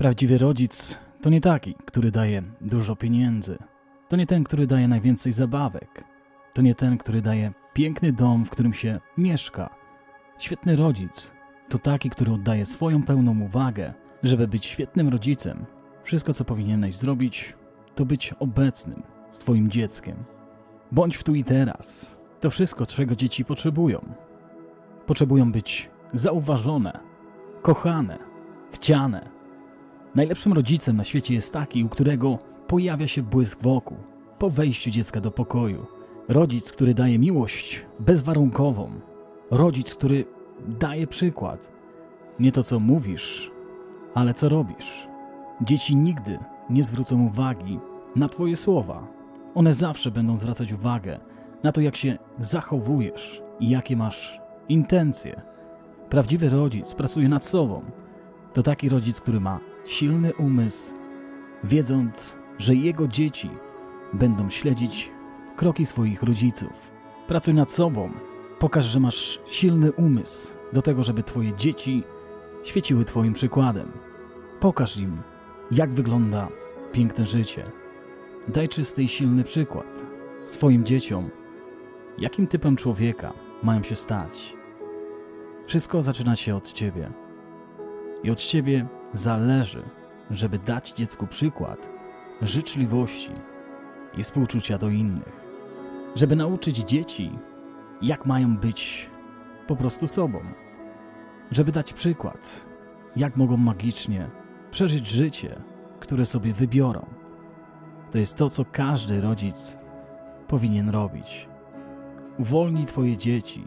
Prawdziwy rodzic to nie taki, który daje dużo pieniędzy. To nie ten, który daje najwięcej zabawek. To nie ten, który daje piękny dom, w którym się mieszka. Świetny rodzic to taki, który oddaje swoją pełną uwagę, żeby być świetnym rodzicem. Wszystko, co powinieneś zrobić, to być obecnym z Twoim dzieckiem. Bądź w tu i teraz. To wszystko, czego dzieci potrzebują. Potrzebują być zauważone, kochane, chciane. Najlepszym rodzicem na świecie jest taki, u którego pojawia się błysk wokół, po wejściu dziecka do pokoju. Rodzic, który daje miłość bezwarunkową. Rodzic, który daje przykład. Nie to, co mówisz, ale co robisz. Dzieci nigdy nie zwrócą uwagi na Twoje słowa. One zawsze będą zwracać uwagę na to, jak się zachowujesz i jakie masz intencje. Prawdziwy rodzic pracuje nad sobą. To taki rodzic, który ma silny umysł, wiedząc, że jego dzieci będą śledzić kroki swoich rodziców. Pracuj nad sobą. Pokaż, że masz silny umysł do tego, żeby twoje dzieci świeciły twoim przykładem. Pokaż im, jak wygląda piękne życie. Daj czysty i silny przykład swoim dzieciom, jakim typem człowieka mają się stać. Wszystko zaczyna się od ciebie. I od ciebie zależy, żeby dać dziecku przykład życzliwości i współczucia do innych. Żeby nauczyć dzieci, jak mają być po prostu sobą. Żeby dać przykład, jak mogą magicznie przeżyć życie, które sobie wybiorą. To jest to, co każdy rodzic powinien robić. Uwolnij Twoje dzieci,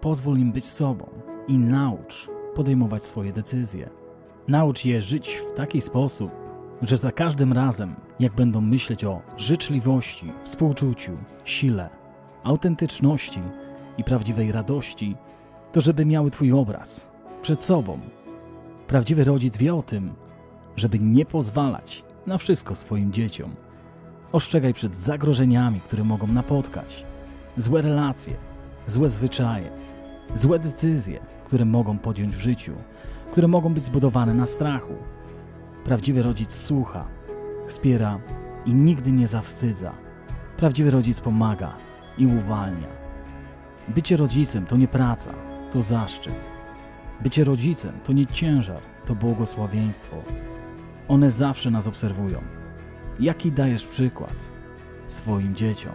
pozwól im być sobą i naucz podejmować swoje decyzje. Naucz je żyć w taki sposób, że za każdym razem, jak będą myśleć o życzliwości, współczuciu, sile, autentyczności i prawdziwej radości, to żeby miały Twój obraz przed sobą. Prawdziwy rodzic wie o tym, żeby nie pozwalać na wszystko swoim dzieciom. Ostrzegaj przed zagrożeniami, które mogą napotkać. Złe relacje, złe zwyczaje, złe decyzje, które mogą podjąć w życiu, które mogą być zbudowane na strachu. Prawdziwy rodzic słucha, wspiera i nigdy nie zawstydza. Prawdziwy rodzic pomaga i uwalnia. Bycie rodzicem to nie praca, to zaszczyt. Bycie rodzicem to nie ciężar, to błogosławieństwo. One zawsze nas obserwują. Jaki dajesz przykład swoim dzieciom?